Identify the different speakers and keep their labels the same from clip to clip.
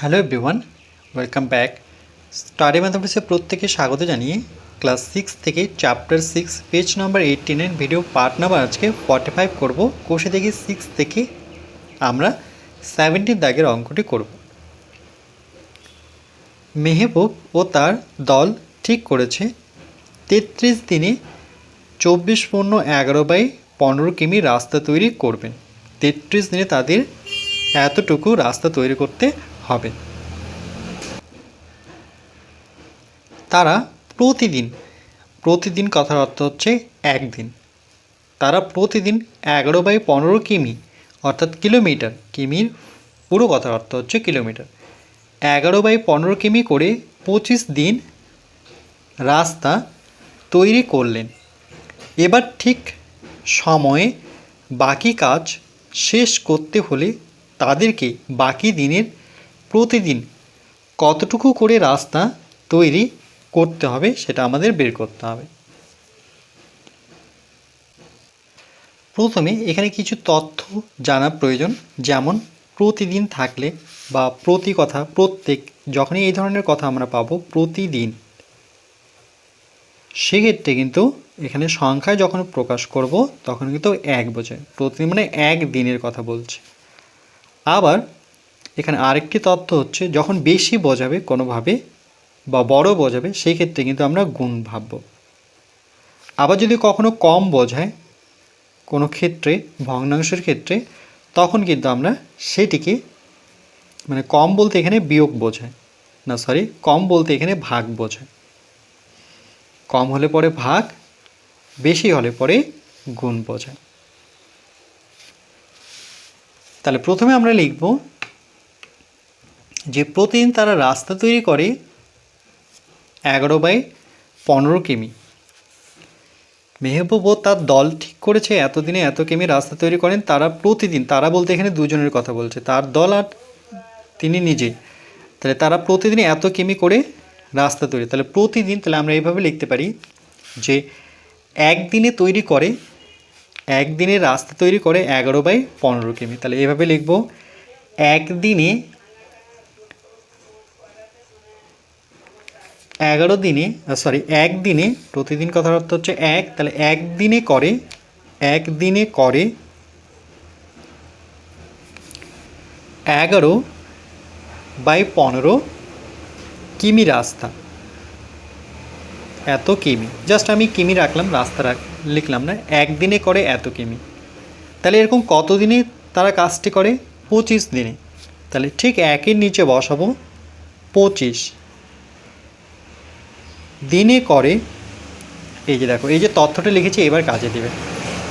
Speaker 1: Hello everyone, welcome back. Study ম্যাথামেটিক্সে প্রত্যেকে স্বাগত জানিয়ে ক্লাস সিক্স থেকে চ্যাপ্টার সিক্স, পেজ নাম্বার এইটিনের ভিডিও পার্ট নাম্বার আজকে ফর্টি ফাইভ করব। কোষে থেকে সিক্স থেকে আমরা সেভেন্টিন দাগের অঙ্কটি করব। মেহবুব ও তার দল ঠিক করেছে, তেত্রিশ দিনে চব্বিশ পূর্ণ এগারো বাই পনেরো কিমি রাস্তা তৈরি করবেন। তেত্রিশ দিনে তাদের এতটুকু রাস্তা তৈরি করতে হবে। তারা প্রতিদিন প্রতিদিন কথার অর্থ হচ্ছে একদিন। তারা প্রতিদিন এগারো বাই পনেরো কিমি, অর্থাৎ কিলোমিটার, কিমির পুরো কথার অর্থ হচ্ছে কিলোমিটার। এগারো বাই পনেরো কিমি করে পঁচিশ দিন রাস্তা তৈরি করলেন। এবার ঠিক সময়ে বাকি কাজ শেষ করতে হলে তাদেরকে বাকি দিনের প্রতিদিন কতটুকু করে রাস্তা তৈরি করতে হবে সেটা আমাদের বের করতে হবে। প্রথমে এখানে কিছু তথ্য জানা প্রয়োজন, যেমন প্রতিদিন থাকলে বা প্রতি কথা, প্রত্যেক, যখনই এই ধরনের কথা আমরা পাবো প্রতিদিন। সেক্ষেত্রে কিন্তু এখানে সংখ্যায় যখন প্রকাশ করব, তখন কিন্তু এক বোঝায়, প্রতিদিন মানে এক দিনের কথা বলছে। আবার এখানে আরেকটি তথ্য হচ্ছে, যখন বেশি বোঝাবে কোনোভাবে বা বড় বোঝাবে সেই ক্ষেত্রে কিন্তু আমরা গুণ ভাবব। আবার যদি কখনো কম বোঝায় কোনো ক্ষেত্রে, ভগ্নাংশের ক্ষেত্রে, তখন কিন্তু আমরা সেটিকে মানে কম বলতে এখানে বিয়োগ বোঝায়। না সরি কম বলতে এখানে ভাগ বোঝায়। কম হলে পরে ভাগ, বেশি হলে পরে গুণ বোঝায়। তাহলে প্রথমে আমরা লিখব যে প্রতিদিন তারা রাস্তা তৈরি করে এগারো বাই পনেরো কিমি। মেহবুব ও তার দল ঠিক করেছে, এতদিনে এত কিমি রাস্তা তৈরি করেন, তারা প্রতিদিন, তারা বলতে এখানে দুজনের কথা বলছে, তার দল আর তিনি নিজে। তাহলে তারা প্রতিদিন এত কিমি করে রাস্তা তৈরি, তাহলে প্রতিদিন, তাহলে আমরা এইভাবে লিখতে পারি যে একদিনে তৈরি করে, একদিনে রাস্তা তৈরি করে এগারো বাই পনেরো কিমি। তাহলে এভাবে লিখব, একদিনে এগারো দিনে সরি একদিনে প্রতিদিন কথার অর্থ হচ্ছে এক, তাহলে একদিনে করে একদিনে করে এগারো বাই পনেরো কিমি রাস্তা। এত কিমি। জাস্ট আমি কিমি রাখলাম, রাস্তা রাখ, লিখলাম না একদিনে করে এত কিমি। তাহলে এরকম কত দিনে তারা কাজটি করে? পঁচিশ দিনে। তাহলে ঠিক একের নিচে বসাবো, পঁচিশ। দিনে করে, এই যে দেখো, এই যে তথ্যটা লিখেছি, এবার কাজে দেবে।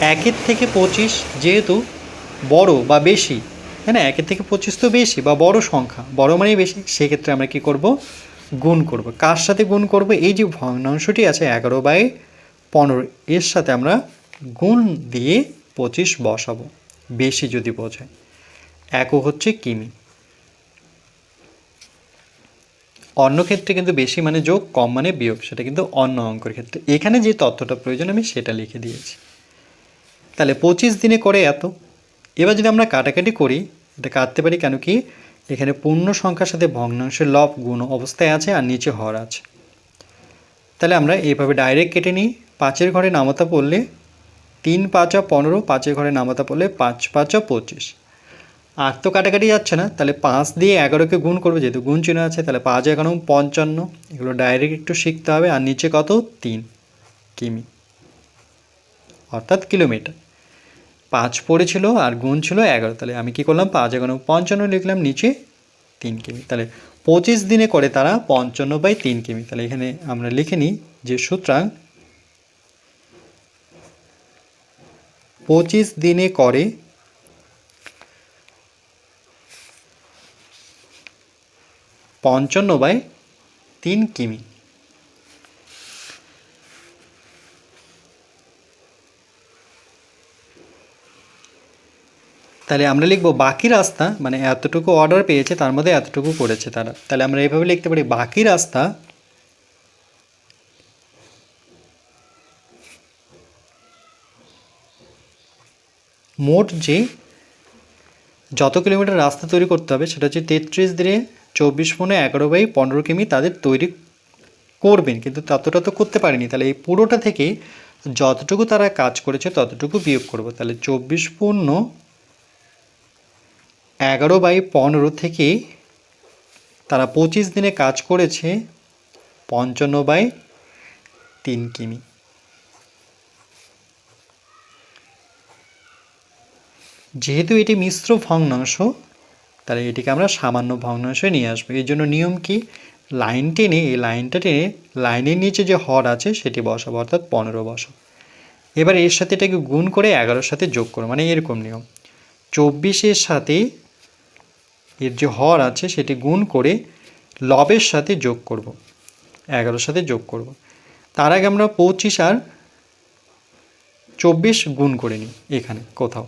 Speaker 1: একের থেকে পঁচিশ যেহেতু বড় বা বেশি হ্যাঁ না? একের থেকে পঁচিশ তো বেশি বা বড় সংখ্যা, বড় মানেই বেশি, সেক্ষেত্রে আমরা কি করব? গুণ করব। কার সাথে গুণ করব? এই যে ভগ্নাংশটি আছে এগারো বাই পনেরো, এর সাথে আমরা গুণ দিয়ে পঁচিশ বসাবো, বেশি যদি বোঝায়। একক হচ্ছে কিমি। অন্য ক্ষেত্রে কিন্তু বেশি মানে যোগ, কম মানে বিয়োগ, সেটা কিন্তু অন্য অঙ্কের ক্ষেত্রে। এখানে যে তথ্যটা প্রয়োজন, আমি সেটা লিখে দিয়েছি। তাহলে পঁচিশ দিনে করে এত। এবার যদি আমরা কাটাকাটি করি, এটা কাটতে পারি কেন কি, এখানে পূর্ণ সংখ্যার সাথে ভগ্নাংশের লব গুণ অবস্থায় আছে আর নিচে হর আছে। তাহলে আমরা এইভাবে ডাইরেক্ট কেটে নিই। পাঁচের ঘরে নামতা পড়লে তিন, পাঁচা পনেরো, পাঁচের ঘরে নামতা পড়লে পাঁচ, পাঁচা পঁচিশ। আর তো কাটাকাটি যাচ্ছে না, তাহলে পাঁচ দিয়ে এগারোকে গুণ করবে, যেহেতু গুণ চিহ্ন আছে, তাহলে পাঁচ এগারো পঞ্চান্ন। এগুলো ডাইরেক্ট একটু শিখতে হবে, আর নিচে কত? তিন কিমি। অর্থাৎ কিলোমিটার। পাঁচ পড়েছিল আর গুণ ছিল এগারো, তাহলে আমি কি করলাম? পাঁচ এগারো পঞ্চান্ন লিখলাম, নিচে তিন কিমি। তাহলে পঁচিশ দিনে করে তারা পঞ্চান্ন বাই তিন কিমি। তাহলে এখানে আমরা লিখে নিই যে সুতরাং পঁচিশ দিনে করে পঞ্চান্ন বাই তিন কিমি। তাহলে আমরা লিখব বাকি রাস্তা মানে এতটুকু অর্ডার পেয়েছে, তার মধ্যে এতটুকু করেছে তারা। তাহলে আমরা এইভাবে লিখতে পারি, বাকি রাস্তা মোট যে যত কিলোমিটার রাস্তা তৈরি করতে হবে, সেটা হচ্ছে তেত্রিশ দিনে চব্বিশ পনেরো এগারো বাই পনেরো কিমি তাদের তৈরি করবেন, কিন্তু ততটা তো করতে পারেনি। তাহলে এই পুরোটা থেকে যতটুকু তারা কাজ করেছে, ততটুকু বিয়োগ করব। তাহলে চব্বিশ পূর্ণ এগারো বাই পনেরো থেকে তারা পঁচিশ দিনে কাজ করেছে পঞ্চান্ন বাই তিন কিমি। যেহেতু এটি মিশ্র ভগ্নাংশ তাহলে এটিকে আমরা সামান্য ভগ্নাংশে নিয়ে আসব। এর জন্য নিয়ম কি? লাইন টেনে, এই লাইনটা টেনে লাইনের নিচে যে হর আছে, সেটি বসাবো, অর্থাৎ পনেরো বসো এবার এর সাথে এটাকে গুণ করে এগারোর সাথে যোগ করো মানে এরকম নিয়ম। চব্বিশের সাথে এর যে হর আছে, সেটি গুণ করে লবের সাথে যোগ করব, এগারোর সাথে যোগ করব। তার আগে আমরা পঁচিশ আর চব্বিশ গুণ করে নিই, এখানে, কোথাও।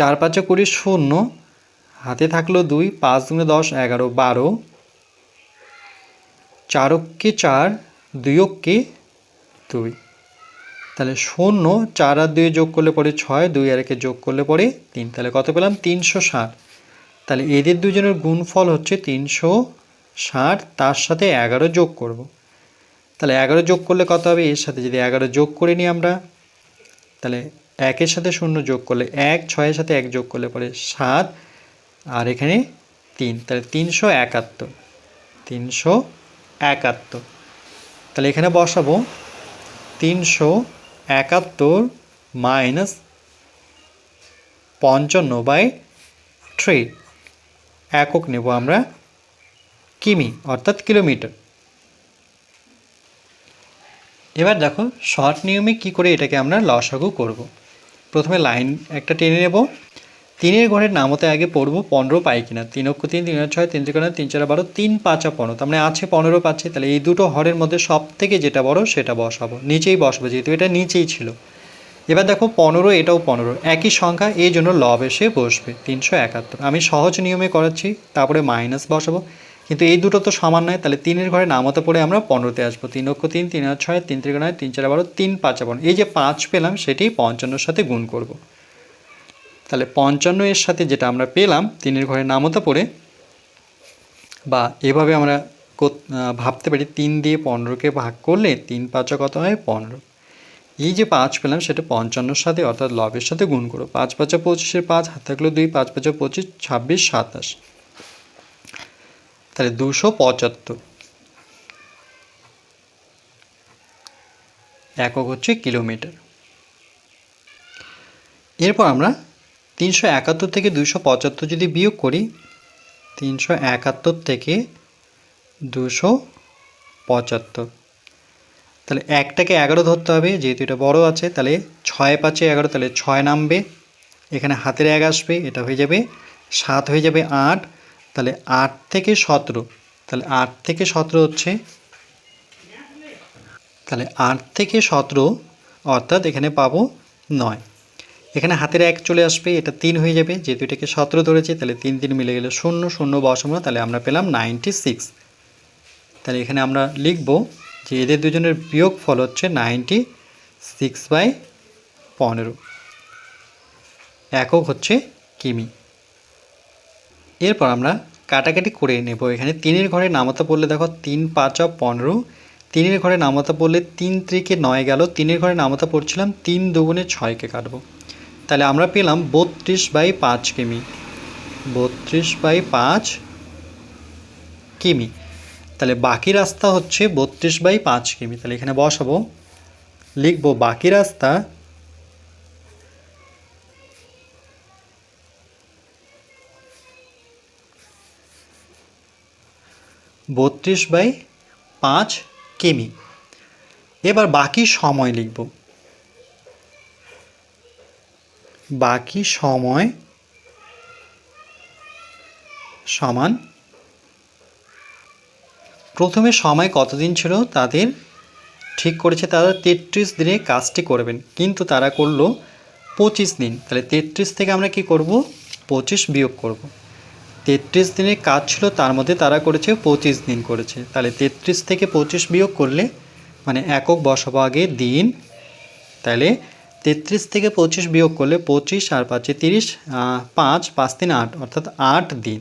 Speaker 1: চার পাঁচে কুড়ি শূন্য, হাতে থাকল দুই, পাঁচ দুগুণে দশ, এগারো, বারো। চারককে চার দুইককে দুই। তাহলে শূন্য, চার আর দুই যোগ করলে পরে ছয়, দুই আর একে যোগ করলে পরে তিন। তাহলে কত পেলাম? তিনশো ষাট। তাহলে এদের দুজনের গুণফল হচ্ছে তিনশো ষাট, তার সাথে এগারো যোগ করব। তাহলে এগারো যোগ করলে কত হবে? এর সাথে যদি এগারো যোগ করে নিই আমরা, তাহলে একের সাথে শূন্য যোগ করলে এক, ছয়ের সাথে এক যোগ করলে পরে সাত, আর এখানে তিন। তাহলে তিনশো একাত্তর। তিনশো একাত্তর। তাহলে এখানে বসাবো তিনশো একাত্তর মাইনাস পঞ্চান্ন বাই থ্রি। একক নেব আমরা কিমি, অর্থাৎ কিলোমিটার। এবার দেখো শর্ট নিয়মে কি করে এটাকে আমরা লসাগু করব। প্রথমে লাইন একটা টেনে নেব। তিনের ঘরের নামতে আগে পড়ব পনেরো পাই কিনা। তিন অক্ষ তিন তিন ছয়, তিন তিন তিন চার বারো, তিন পাঁচা পনেরো। তার মানে আছে পনেরো পাচ্ছে, তাহলে এই দুটো হরের মধ্যে সব থেকে যেটা বড় সেটা বসাবো। নিচেই বসাবো, যেহেতু এটা নিচেই ছিল। এবার দেখো পনেরো, এটাও পনেরো। একই সংখ্যা, এই জন্য লব এসে বসবে। তিনশো একাত্তর। আমি সহজ নিয়মে করাচ্ছি, তারপরে মাইনাস বসাবো। কিন্তু এই দুটো তো সমান নয়, তাহলে তিনের ঘরে নামতে পড়ে আমরা পনেরোতে আসব। তিন অক্ষ, তিন তিন আর ছয়, তিন তিন নয় তিন, চার বারো, তিন, পাঁচ পনেরো এই যে পাঁচ পেলাম সেটি পঞ্চান্নর সাথে গুণ করব। তাহলে পঞ্চান্ন এর সাথে যেটা আমরা পেলাম, তিনের ঘরে নামতে পড়ে, বা এভাবে আমরা ভাবতে পারি, তিন দিয়ে পনেরোকে ভাগ করলে তিন পাঁচা কত হয়? পনেরো। এই যে পাঁচ পেলাম, সেটা পঞ্চান্নর সাথে, অর্থাৎ লবের সাথে গুণ করো পাঁচ, পাঁচা, পঁচিশের পাঁচ, হাত থাকল দুই, পাঁচ, পাঁচা, পঁচিশ, ছাব্বিশ, সাতাশ। তাহলে দুশো পঁচাত্তর। একক হচ্ছে কিলোমিটার। এরপর আমরা তিনশো একাত্তর থেকে দুশো পঁচাত্তর যদি বিয়োগ করি, তিনশো একাত্তর থেকে দুশো পঁচাত্তর। তাহলে একটাকে এগারো ধরতে হবে, যেহেতু এটা বড় আছে, তাহলে ছয় পাঁচে এগারো, তাহলে ছয় নামবে। এখানে হাতের এক আসবে, এটা হয়ে যাবে সাত, হয়ে যাবে আট তাহলে আট থেকে সতেরো। তাহলে আট থেকে সতেরো হচ্ছে? তাহলে আট থেকে সতেরো, অর্থাৎ এখানে পাবো নয়। এখানে হাতের এক চলে আসবে, এটা তিন হয়ে যাবে। যেহেতু এটাকে সতেরো ধরেছে, তাহলে তিন তিন মিলে গেলে শূন্য শূন্য বসাবো তাহলে আমরা পেলাম নাইনটি সিক্স তাহলে এখানে আমরা লিখব যে এদের দুজনের বিয়োগ ফল হচ্ছে নাইনটি সিক্স বাই পনেরো। একক হচ্ছে কিমি। এরপর আমরা কাটাকাটি করে নেব। এখানে তিনের ঘরে নামতা পড়লে দেখো তিন, পাঁচা পনেরো। তিনের ঘরে নামাতে পড়লে তিন ত্রিকে নয় গেল। তিনের ঘরে নামাতে পড়ছিলাম তিন দুগুণে ছয়কে কাটবো। তাহলে আমরা পেলাম বত্রিশ বাই পাঁচ কিমি। বত্রিশ বাই পাঁচ কিমি। তাহলে বাকি রাস্তা হচ্ছে বত্রিশ বাই পাঁচ কিমি। তাহলে এখানে বসাবো। লিখব বাকি রাস্তা বত্রিশ বাই পাঁচ কিমি। এবার বাকি সময় লিখব। বাকি সময় সমান প্রথমে সময় কতদিন ছিল তাদের ঠিক করেছে, তারা তেত্রিশ দিনে কাজটি করবেন, কিন্তু তারা করল পঁচিশ দিন। তাহলে তেত্রিশ থেকে আমরা কি করব? পঁচিশ বিয়োগ করব। তেত্রিশ দিনের কাজ ছিল, তার মধ্যে তারা করেছে পঁচিশ দিন করেছে। তাহলে তেত্রিশ থেকে পঁচিশ বিয়োগ করলে মানে একক বসাবো আগে দিন, তাহলে তেত্রিশ থেকে পঁচিশ বিয়োগ করলে পঁচিশ আর পাঁচে তিরিশ পাঁচ পাঁচ তিন আট, অর্থাৎ আট দিন।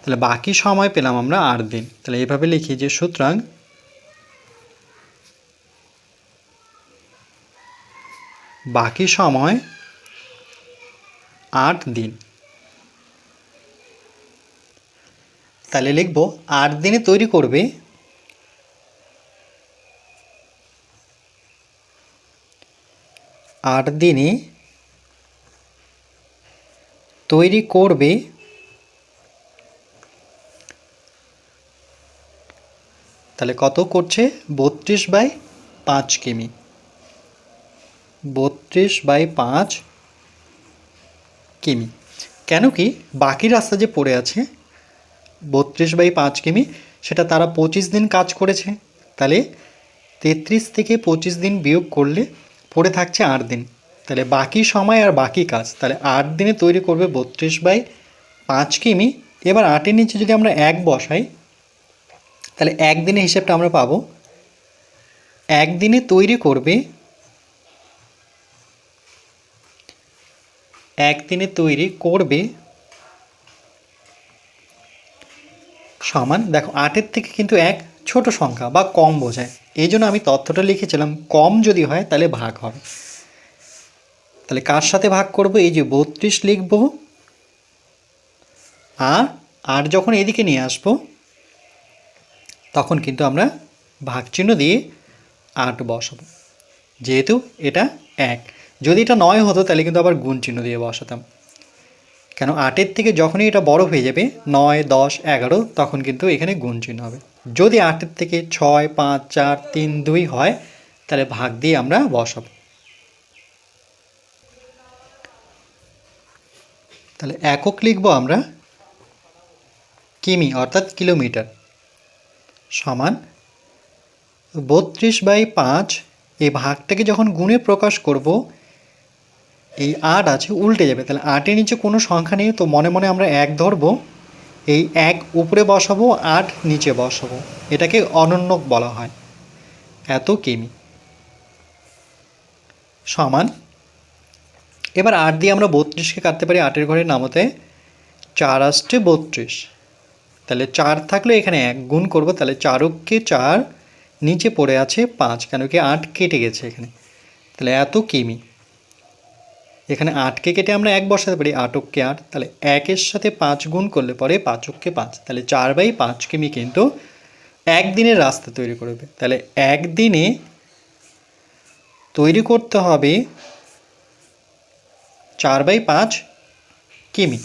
Speaker 1: তাহলে বাকি সময় পেলাম আমরা আট দিন। তাহলে এভাবে লিখি যে সুতরাং বাকি সময় আট দিন। তাহলে লিখব, আট দিনে তৈরি করবে। আট দিনে তৈরি করবে। তাহলে কত করছে? বত্রিশ বাই পাঁচ কিমি। বত্রিশ বাই পাঁচ কিমি। কেন কি বাকি রাস্তা যে পড়ে আছে বত্রিশ বাই পাঁচ কিমি, সেটা তারা পঁচিশ দিন কাজ করেছে। তাহলে তেত্রিশ থেকে পঁচিশ দিন বিয়োগ করলে পড়ে থাকছে আট দিন। তাহলে বাকি সময় আর বাকি কাজ। তাহলে আট দিনে তৈরি করবে বত্রিশ বাই পাঁচ কিমি। এবার আটের নিচে যদি আমরা এক বসাই, তাহলে একদিনের হিসেবটা আমরা পাবো। একদিনে তৈরি করবে একদিনে তৈরি করবে সমান, দেখো আটের থেকে কিন্তু এক ছোট সংখ্যা বা কম বোঝায়। এই জন্য আমি তথ্যটা লিখেছিলাম, কম যদি হয় তাহলে ভাগ হবে। তাহলে কার সাথে ভাগ করব? এই যে বত্রিশ লিখব। আর আর যখন এদিকে নিয়ে আসব, তখন কিন্তু আমরা ভাগ চিহ্ন দিয়ে আট বসাবো। যেহেতু এটা এক। যদি এটা নয় হতো, তাহলে কিন্তু আবার গুণ চিহ্ন দিয়ে বসাতাম। কেন আটের থেকে যখনই এটা বড় হয়ে যাবে, নয়, দশ, এগারো, তখন কিন্তু এখানে গুণ চিহ্ন হবে। যদি আটের থেকে ছয়, পাঁচ, চার, তিন, দুই হয়, তাহলে ভাগ দিয়ে আমরা বসাব। তাহলে একক লিখব আমরা কিমি, অর্থাৎ কিলোমিটার, সমান বত্রিশ বাই পাঁচ। এই ভাগটাকে যখন গুণে প্রকাশ করব এই আট আছে, উল্টে যাবে। তাহলে আটের নিচে কোনো সংখ্যা নেই, তো মনে মনে আমরা এক ধরবো। এই এক উপরে বসাবো, আট নিচে বসাবো। এটাকে অনন্যক বলা হয়। এত কিমি। সমান। এবার আট দিয়ে আমরা বত্রিশকে কাটতে পারি আটের ঘরের নামতে। চার আসছে বত্রিশ। তাহলে চার থাকলে এখানে এক গুণ করব, তাহলে চারককে চার, নিচে পড়ে আছে পাঁচ, কেন কি আট কেটে গেছে এখানে। তাহলে এত কিমি। এখানে আটকে কেটে আমরা এক বসাতে পারি আটককে আট। তাহলে একের সাথে পাঁচ গুণ করলে পরে পাঁচককে পাঁচ। তাহলে চার বাই পাঁচ কিমি কিন্তু একদিনের রাস্তা তৈরি করবে। তাহলে একদিনে তৈরি করতে হবে চার বাই পাঁচ কিমি।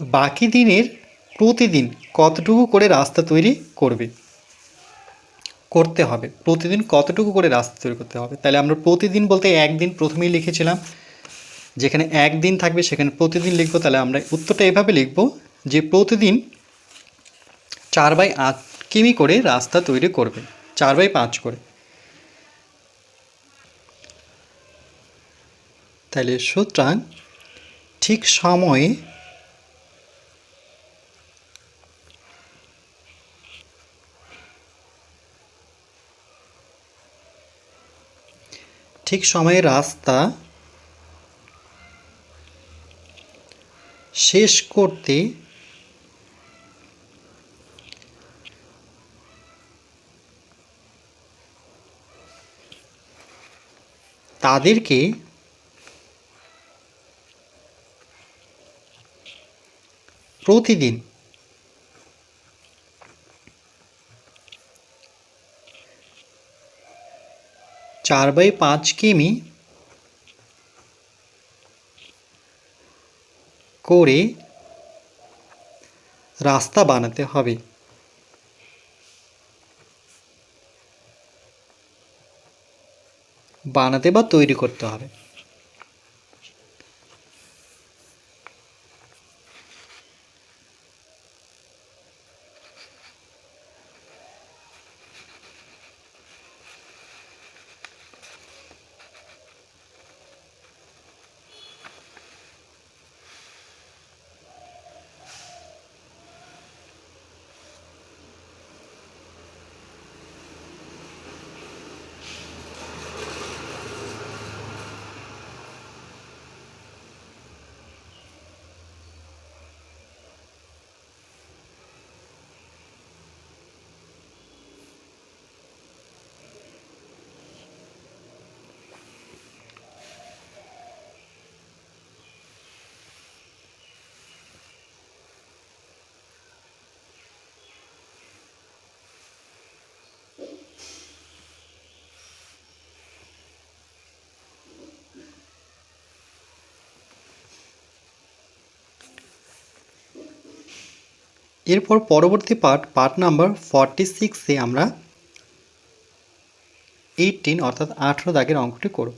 Speaker 1: বাকি দিনের প্রতিদিন কতটুকু করে রাস্তা তৈরি করবে? করতে হবে। প্রতিদিন কতটুকু করে রাস্তা তৈরি করতে হবে? তাহলে আমরা প্রতিদিন বলতে একদিন প্রথমেই লিখেছিলাম। যেখানে একদিন থাকবে সেখানে প্রতিদিন লিখব। তাহলে আমরা উত্তরটা এভাবে লিখব যে প্রতিদিন চার বাই আট কিমি করে রাস্তা তৈরি করবে। চার বাই পাঁচ করে। তাহলে সুতরাং ঠিক সময়ে ঠিক সময়ে রাস্তা শেষ করতে তাদেরকে প্রতিদিন চার বাই পাঁচ কিমি করে রাস্তা বানাতে হবে। বানাতে বা তৈরি করতে হবে। এরপর পরবর্তী পার্ট পার্ট নাম্বার ফর্টি সিক্সে আমরা এইটিন অর্থাৎ আঠেরো দাগের অঙ্কটি করব।